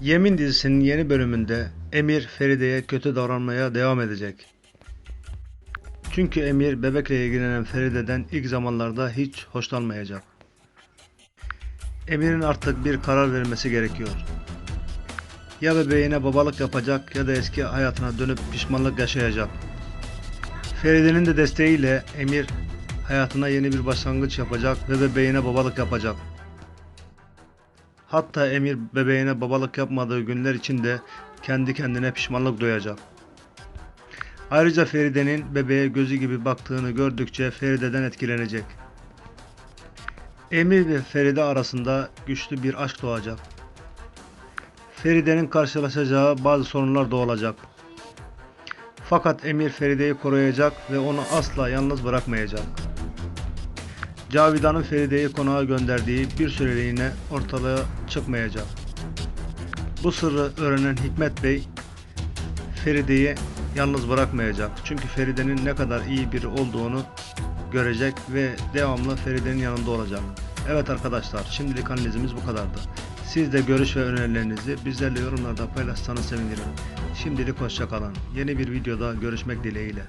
Yemin dizisinin yeni bölümünde Emir Feride'ye kötü davranmaya devam edecek. Çünkü Emir bebekle ilgilenen Feride'den ilk zamanlarda hiç hoşlanmayacak. Emir'in artık bir karar vermesi gerekiyor. Ya bebeğine babalık yapacak ya da eski hayatına dönüp pişmanlık yaşayacak. Feride'nin de desteğiyle Emir hayatına yeni bir başlangıç yapacak ve bebeğine babalık yapacak. Hatta Emir bebeğine babalık yapmadığı günler içinde kendi kendine pişmanlık duyacak. Ayrıca Feride'nin bebeğe gözü gibi baktığını gördükçe Feride'den etkilenecek. Emir ve Feride arasında güçlü bir aşk doğacak. Feride'nin karşılaşacağı bazı sorunlar da olacak. Fakat Emir Feride'yi koruyacak ve onu asla yalnız bırakmayacak. Cavidan'ın Feride'yi konağa gönderdiği bir süreliğine ortalığa çıkmayacak. Bu sırrı öğrenen Hikmet Bey Feride'yi yalnız bırakmayacak. Çünkü Feride'nin ne kadar iyi biri olduğunu görecek ve devamlı Feride'nin yanında olacak. Evet arkadaşlar şimdilik analizimiz bu kadardı. Siz de görüş ve önerilerinizi bizlerle yorumlarda paylaşsanız sevinirim. Şimdilik hoşçakalın. Yeni bir videoda görüşmek dileğiyle.